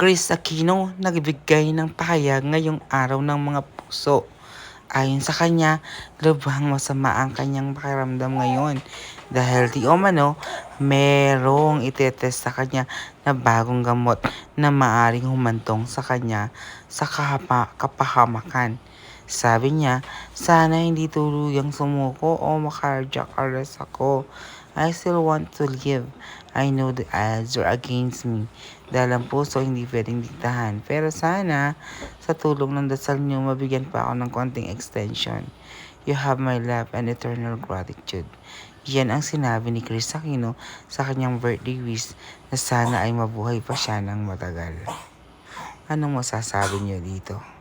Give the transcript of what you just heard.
Chris Aquino nagbigay ng pahayag ngayong araw ng mga puso. Ayon sa kanya, lubhang masama ang kanyang pakiramdam ngayon dahil di umano merong itetest sa kanya na bagong gamot na maaring humantong sa kanya sa kapahamakan. Sabi niya, sana hindi tuluyang sumuko o makardiac arrest ako. I still want to live. I know the odds are against me. Dahil ang puso hindi pwedeng diktahan. Pero sana, sa tulong ng dasal niyo, mabigyan pa ako ng konting extension. You have my love and eternal gratitude. Yan ang sinabi ni Chris Aquino sa kanyang birthday wish na sana ay mabuhay pa siya ng matagal. Anong masasabi niyo dito?